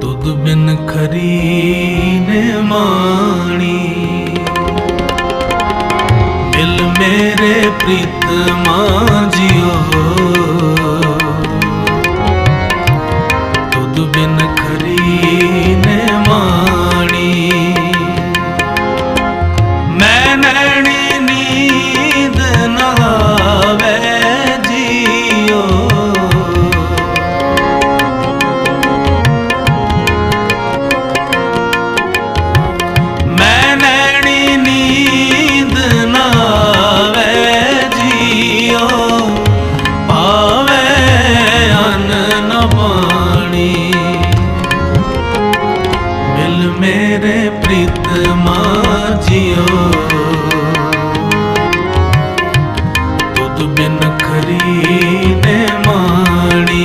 ਤੁਧ ਬਿਨ ਖਰੀ ਨੇ ਮਾਣੀ। ਦਿਲ ਮੇਰੇ ਪ੍ਰੀਤ ਮਾਂ ਜਿਓ ਤੁਧ ਬਿਨ ਖਰੀ ਮੇਰੇ ਪ੍ਰੀਤਮਾ ਜਿਉ ਤੁਧ ਬਿਨ ਖਰੀ